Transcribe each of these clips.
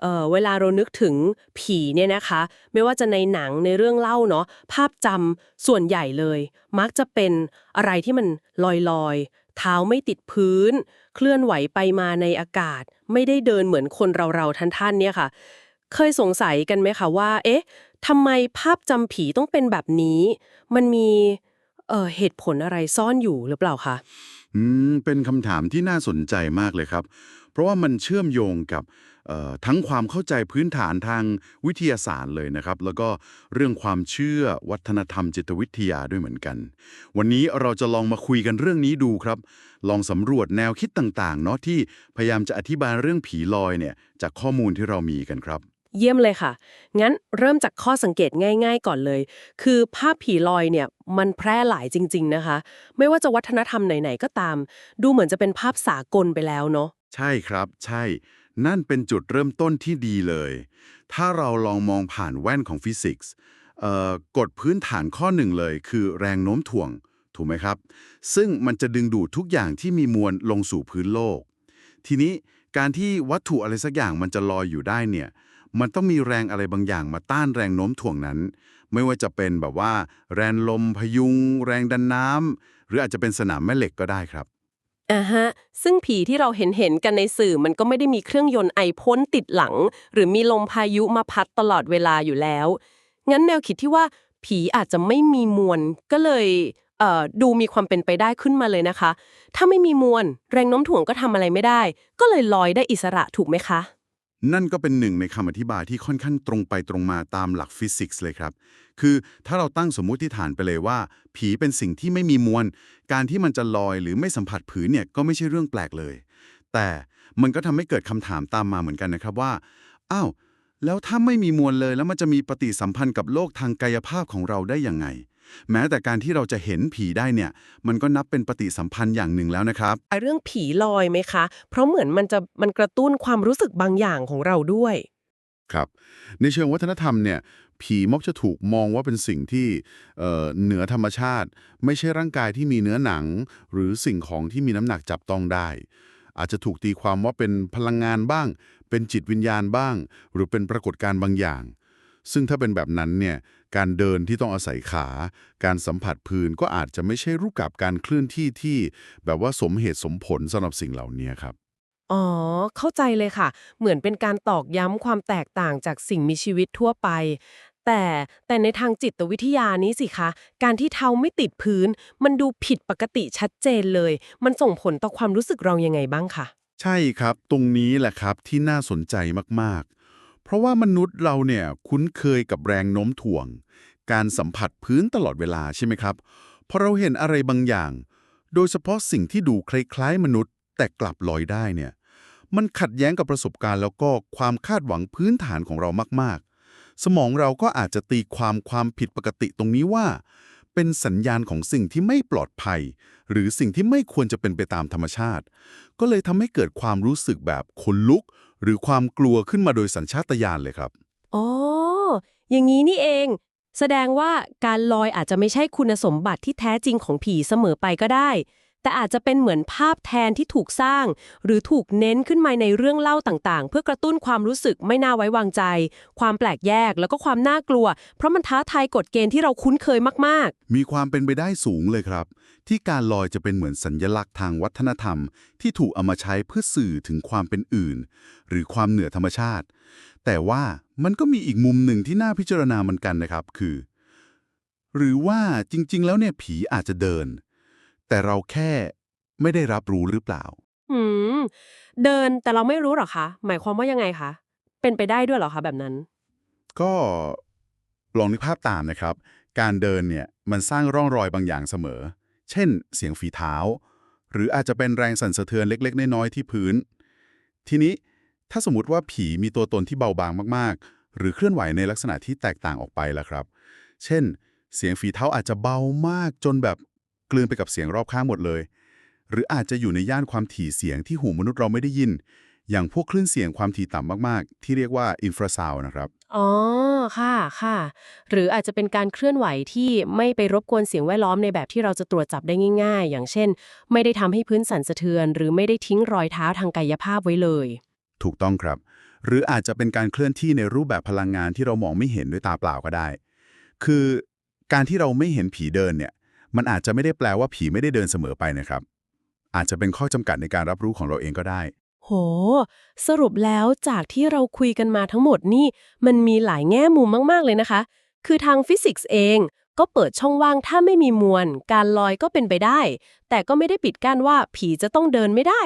เอ่อเวลาเรานึกถึงผีเนี่ยนะคะ ไม่ว่าจะในหนังในเรื่องเล่าเนาะภาพจำส่วนใหญ่เลย มักจะเป็นอะไรที่มันลอยๆ เท้าไม่ติดพื้น เคลื่อนไหวไปมาในอากาศ ไม่ได้เดินเหมือนคนเราๆท่านๆเนี่ยค่ะ เคยสงสัยกันไหมคะว่า เอ๊ะทำไมภาพจำผีต้องเป็นแบบนี้ มันมี เอ่อเหตุผลอะไรซ่อนอยู่หรือเปล่าคะอืมเป็นคำถามที่น่าสนใจมากเลยครับ เพราะว่ามันเชื่อมโยงกับเอ่อทั้งความเข้าใจพื้นฐานทางวิทยาศาสตร์เลยนะครับ แล้วก็เรื่องความเชื่อวัฒนธรรมจิตวิทยาด้วยเหมือนกัน วันนี้เราจะลองมาคุยกันเรื่องนี้ดูครับ ลองสำรวจแนวคิดต่างๆเนาะที่พยายามจะอธิบายเรื่องผีลอยเนี่ยจากข้อมูลที่เรามีกันครับ เยี่ยมเลยค่ะ งั้นเริ่มจากข้อสังเกตง่าย ๆ ก่อนเลย คือภาพผีลอยเนี่ยมันแพร่หลายจริง ๆนะคะ ไม่ว่าจะวัฒนธรรมไหน ๆ ก็ตาม ดูเหมือนจะเป็นภาพสากลไปแล้วเนาะ ใช่ครับ ใช่ นั่นเป็นจุดเริ่มต้นที่ดีเลย ถ้าเราลองมองผ่านแว่นของฟิสิกส์เอ่อกฎพื้นฐานข้อหนึ่งเลย คือแรงโน้มถ่วง ถูกไหมครับ ซึ่งมันจะดึงดูดทุกอย่างที่มีมวลลงสู่พื้นโลก ทีนี้การที่วัตถุอะไรสักอย่างมันจะลอยอยู่ได้เนี่ย มันต้องมีแรงอะไรบางอย่างมาต้านแรงโน้มถ่วงนั้น ไม่ว่าจะเป็นแบบว่า แรงลมพยุง แรงดันน้ำหรืออาจจะเป็นสนามแม่เหล็กก็ได้ครับอ่าฮะ ซึ่งผีที่เราเห็นเห็นกันในสื่อมันก็ไม่ได้มีเครื่องยนต์ไอพ่นติดหลัง หรือมีลมพายุมาพัดตลอดเวลาอยู่แล้ว งั้นแนวคิดที่ว่าผีอาจจะไม่มีมวลก็เลยเอ่อดูมีความเป็นไปได้ขึ้นมาเลยนะคะ ถ้าไม่มีมวลแรงโน้มถ่วงก็ทำอะไรไม่ได้ ก็เลยลอยได้อิสระถูกไหมคะ นั่นก็เป็นหนึ่งในคำอธิบายที่ค่อนข้างตรงไปตรงมาตามหลักฟิสิกส์เลยครับ คือถ้าเราตั้งสมมุติฐานไปเลยว่า ผีเป็นสิ่งที่ไม่มีมวล การที่มันจะลอยหรือไม่สัมผัสผืนเนี่ยก็ไม่ใช่เรื่องแปลกเลย แต่มันก็ทำให้เกิดคำถามตามมาเหมือนกันนะครับว่า อ้าว แล้วถ้าไม่มีมวลเลยแล้วมันจะมีปฏิสัมพันธ์กับโลกทางกายภาพของเราได้ยังไง แม้แต่การที่เราจะเห็นผีได้เนี่ย มันก็นับเป็นปฏิสัมพันธ์อย่างหนึ่งแล้วนะครับ ไอเรื่องผีลอยไหมคะ เพราะเหมือนมันจะมันกระตุ้นความรู้สึกบางอย่างของเราด้วย ครับ ในเชิงวัฒนธรรมเนี่ย ผีมักจะถูกมองว่าเป็นสิ่งที่เอ่อเหนือธรรมชาติ ไม่ใช่ร่างกายที่มีเนื้อหนัง หรือสิ่งของที่มีน้ำหนักจับต้องได้ อาจจะถูกตีความว่าเป็นพลังงานบ้าง เป็นจิตวิญญาณบ้าง หรือเป็นปรากฏการณ์บางอย่าง ซึ่งถ้าเป็นแบบนั้นเนี่ยการเดินที่ต้องอาศัยขา การสัมผัสพื้นก็อาจจะไม่ใช่รูปกับการเคลื่อนที่ที่ แบบว่าสมเหตุสมผลสำหรับสิ่งเหล่านี้ครับ อ๋อ เข้าใจเลยค่ะ เหมือนเป็นการตอกย้ำความแตกต่างจากสิ่งมีชีวิตทั่วไป แต่แต่ในทางจิตวิทยานี้สิคะ การที่เท้าไม่ติดพื้น มันดูผิดปกติชัดเจนเลย มันส่งผลต่อความรู้สึกเรายังไงบ้างคะใช่ครับ ตรงนี้แหละครับที่น่าสนใจมากๆ เพราะว่ามนุษย์เราเนี่ยคุ้นเคยกับแรงโน้มถ่วง การสัมผัสพื้นตลอดเวลาใช่ไหมครับพอเราเห็นอะไรบางอย่าง โดยเฉพาะสิ่งที่ดูคล้ายๆมนุษย์ แต่กลับลอยได้เนี่ยมันขัดแย้งกับประสบการณ์แล้วก็ความคาดหวังพื้นฐานของเรามากๆ สมองเราก็อาจจะตีความความผิดปกติตรงนี้ว่า เป็นสัญญาณของสิ่งที่ไม่ปลอดภัย หรือสิ่งที่ไม่ควรจะเป็นไปตามธรรมชาติ ก็เลยทำให้เกิดความรู้สึกแบบขนลุก หรือความกลัวขึ้นมาโดยสัญชาตญาณเลยครับ อ๋อ อย่างนี้นี่เอง แสดงว่าการลอยอาจจะไม่ใช่คุณสมบัติที่แท้จริงของผีเสมอไปก็ได้ แต่อาจจะเป็นเหมือนภาพแทนที่ถูกสร้าง หรือถูกเน้นขึ้นมาในเรื่องเล่าต่างๆ เพื่อกระตุ้นความรู้สึกไม่น่าไว้วางใจ ความแปลกแยกแล้วก็ความน่ากลัว เพราะมันท้าทายกฎเกณฑ์ที่เราคุ้นเคยมากๆ มีความเป็นไปได้สูงเลยครับ ที่การลอยจะเป็นเหมือนสัญญลักษณ์ทางวัฒนธรรม ที่ถูกเอามาใช้เพื่อสื่อถึงความเป็นอื่น หรือความเหนือธรรมชาติ แต่ว่ามันก็มีอีกมุมหนึ่งที่น่าพิจารณาเหมือนกันนะครับ คือ หรือว่าจริง ๆ แล้วเนี่ยผีอาจจะเดิน แต่เราแค่ไม่ได้รับรู้หรือเปล่าๆหืม เดินแต่เราไม่รู้หรอคะ หมายความว่ายังไงคะ เป็นไปได้ด้วยเหรอคะแบบนั้น ก็ลองนึกภาพตามนะครับ การเดินเนี่ยมันสร้างร่องรอยบางอย่างเสมอ เช่น เสียงฝีเท้า หรืออาจจะเป็นแรงสั่นสะเทือนเล็ก ๆ น้อยๆที่พื้น ทีนี้ถ้าสมมติว่าผีมีตัวตนที่เบาบางมากๆ หรือเคลื่อนไหวในลักษณะที่แตกต่างออกไปล่ะครับ เช่น เสียงฝีเท้าอาจจะเบามากจนแบบ กลืนไปกับเสียงรอบข้างหมดเลย หรืออาจจะอยู่ในย่านความถี่เสียงที่หูมนุษย์เราไม่ได้ยิน อย่างพวกคลื่นเสียงความถี่ต่ำมากๆ ที่เรียกว่าอินฟราซาวนะครับ อ๋อ ค่ะ ค่ะ หรืออาจจะเป็นการเคลื่อนไหวที่ไม่ไปรบกวนเสียงแวดล้อมในแบบที่เราจะตรวจจับได้ง่าย ๆ อย่างเช่น ไม่ได้ทำให้พื้นสั่นสะเทือน หรือไม่ได้ทิ้งรอยเท้าทางกายภาพไว้เลย ถูกต้องครับ หรืออาจจะเป็นการเคลื่อนที่ในรูปแบบพลังงานที่เรามองไม่เห็นด้วยตาเปล่าก็ได้ คือการที่เราไม่เห็นผีเดินเนี่ย มันอาจจะไม่ได้แปลว่าผีไม่ได้เดินเสมอไปนะครับ อาจจะเป็นข้อจำกัดในการรับรู้ของเราเองก็ได้ โห สรุปแล้วจากที่เราคุยกันมาทั้งหมดนี่ มันมีหลายแง่มุมมากๆเลยนะคะ คือทางฟิสิกส์เองก็เปิดช่องว่างถ้าไม่มีมวล การลอยก็เป็นไปได้ แต่ก็ไม่ได้ปิดกั้นว่าผีจะต้องเดินไม่ได้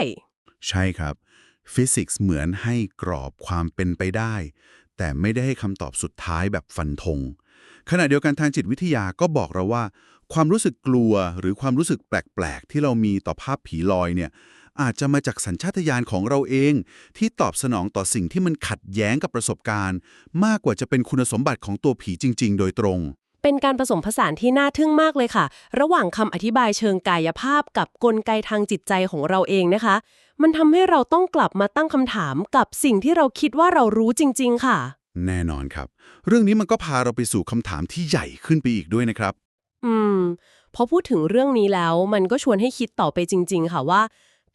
ใช่ครับ ฟิสิกส์เหมือนให้กรอบความเป็นไปได้ แต่ไม่ได้ให้คำตอบสุดท้ายแบบฟันธงขณะเดียวกันทางจิตวิทยาก็บอกเราว่า ความรู้สึกกลัวหรือความรู้สึกแปลกๆ ที่เรามีต่อภาพผีลอยเนี่ยอาจจะมาจากสัญชาตญาณของเราเอง ที่ตอบสนองต่อสิ่งที่มันขัดแย้งกับประสบการณ์ มากกว่าจะเป็นคุณสมบัติของตัวผีจริง ๆ โดยตรง เป็นการผสมผสานที่น่าทึ่งมากเลยค่ะ ระหว่างคำอธิบายเชิงกายภาพกับกลไกทางจิตใจของเราเองนะคะ มันทำให้เราต้องกลับมาตั้งคำถามกับสิ่งที่เราคิดว่าเรารู้จริง ๆ ค่ะ แน่นอนครับ เรื่องนี้มันก็พาเราไปสู่คำถามที่ใหญ่ขึ้นไปอีกด้วยนะครับ อืม พอพูดถึงเรื่องนี้แล้ว มันก็ชวนให้คิดต่อไปจริง ๆ ค่ะว่า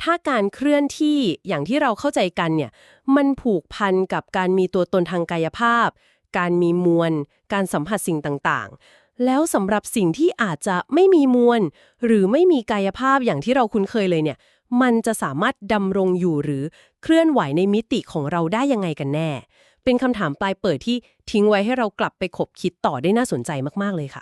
ถ้าการเคลื่อนที่อย่างที่เราเข้าใจกันเนี่ย มันผูกพันกับการมีตัวตนทางกายภาพ การมีมวล การสัมผัสสิ่งต่างๆ แล้วสำหรับสิ่งที่อาจจะไม่มีมวล หรือไม่มีกายภาพอย่างที่เราคุ้นเคยเลยเนี่ย มันจะสามารถดำรงอยู่หรือเคลื่อนไหวในมิติของเราได้ยังไงกันแน่ เป็นคำถามปลายเปิดที่ทิ้งไว้ให้เรากลับไปคบคิดต่อได้น่าสนใจมากๆเลยค่ะ